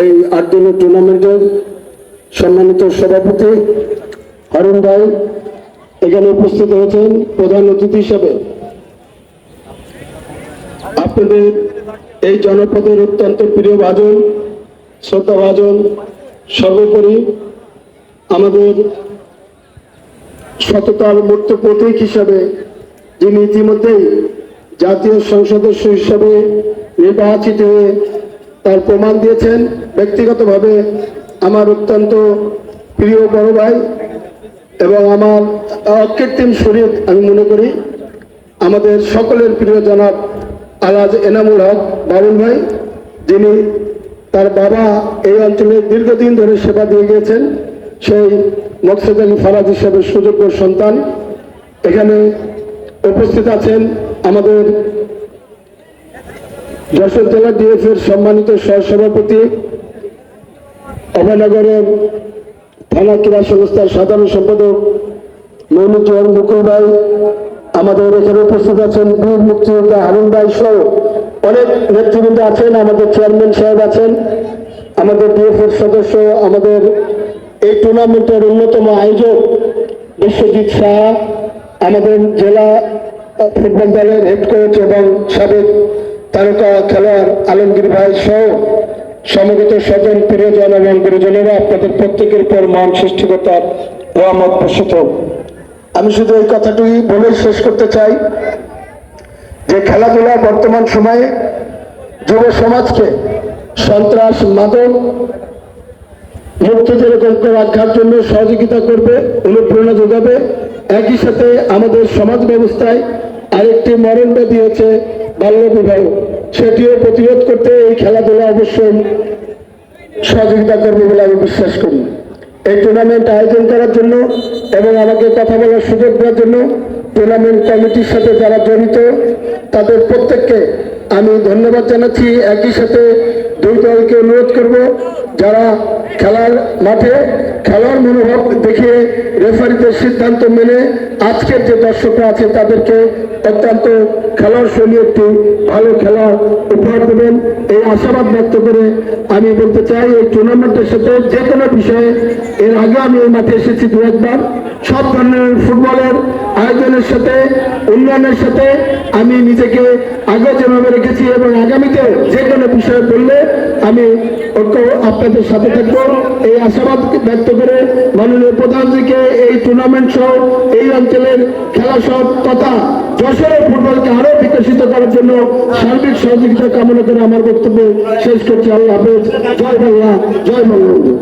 এই আট দিনের টুর্নামেন্টের সম্মানিত সভাপতি হারুন ভাই এখানে উপস্থিত হয়েছেন প্রধান অতিথি হিসেবে। আপনাদের এই জনপদের অত্যন্ত প্রিয় ভাজন শ্রদ্ধা ভাজন সর্বোপরি আমাদের সততার মূর্ত প্রতীক হিসাবে যিনি ইতিমধ্যেই জাতীয় সংসদ সদস্য হিসাবে নির্বাচিত হয়ে তার প্রমাণ দিয়েছেন ব্যক্তিগতভাবে আমার অত্যন্ত প্রিয় বড় ভাই এবং আমার অকৃত্রিম শরীর আমি মনে করি আমাদের সকলের প্রিয় জনাব আলাজ এনামুল হক বাবুল ভাই, যিনি তার বাবা এই অঞ্চলে দীর্ঘদিন ধরে সেবা দিয়ে গিয়েছেন, সেই মকসেদ আলী ফারাজ হিসেবে সুযোগ্য সন্তান। এখানে উপস্থিত আছেন আমাদের যশোর জেলা ডিএফ এর সম্মানিত সহসভাপতি, অভয়নগরের থানা ক্রীড়া সংস্থার সাধারণ সম্পাদক মৌনুজ্জামান মুকুল ভাই, আমাদের এখানে উপস্থিত আছেন বীর মুক্তিযোদ্ধা হারুন ভাই সহ অনেক নেতৃবৃন্দ আছেন, আমাদের চেয়ারম্যান সাহেব আছেন, আমাদের ডিএফ এর সদস্য, আমাদের এই টুর্নামেন্টের অন্যতম আয়োজক বিশ্বজিৎ শাহ আমাদের জেলা ফুটবল দলের হেড কোচ এবং সাবেক তারকা খেলোয়াড় আলমগীর ভাই সহ সমবেত স্বজন, প্রিয়জন এবং গুরুজনেরা আপনাদের প্রত্যেকের উপর মান সৃষ্টিকর্তার রহমত বর্ষিত আমি শুধু এই কথাটুই বলে শেষ করতে চাই যে খেলাধুলা বর্তমান সময়ে যুব সমাজকে সন্ত্রাস, মাদক মুক্ত যেরকম রাখার জন্য সহযোগিতা করবে, অনুপ্রেরণা যোগাবে। একই সাথে আমাদের সমাজ ব্যবস্থায় আরেকটি মরণ ব্যাধি হচ্ছে বাল্য বিবাহ সেটিও প্রতিরোধ করতে এই খেলাধুলা অবশ্যই সহযোগিতা করবে বলে আমি বিশ্বাস করি। এই টুর্নামেন্ট আয়োজন করার জন্য এবং আমাকে কথা বলার সুযোগ দেওয়ার জন্য টুর্নামেন্ট কমিটির সাথে যারা জড়িত, তাদের প্রত্যেককে আমি ধন্যবাদ জানাচ্ছি। একই সাথে দুই দলকে অনুরোধ করব, যারা খেলার মাঠে খেলার মনোভাব দেখিয়ে রেফারিদের সিদ্ধান্ত মেনে আজকের যে দর্শকরা আছে তাদেরকে অত্যন্ত খেলার শৈলী একটি ভালো খেলা উপহার দেবেন। এই আশাবাদ ব্যক্ত করে আমি বলতে চাই, এই টুর্নামেন্টের সাথে যে কোনো বিষয়ে এর আগে আমি এই মাঠে এসেছি দু একবার। সব ধরনের ফুটবলের আয়োজনের সাথে, উন্নয়নের সাথে আমি নিজেকে আগে যেভাবে রেখেছি এবং আগামীতে যে কোনো বিষয়ে বললে আমি আপনাদের সাথে থাকব। এই আশাবাদ ব্যক্ত করে মাননীয় প্রধানজিকে এই টুর্নামেন্ট সহ, এই অঞ্চলের খেলা সব তথা যশোরের ফুটবলকে আরও বিকশিত করার জন্য সার্বিক সহযোগিতা কামনা করে আমার বক্তব্য শেষ করছি। আল্লাহ হাফেজ। জয় বাংলা, জয় বঙ্গবন্ধু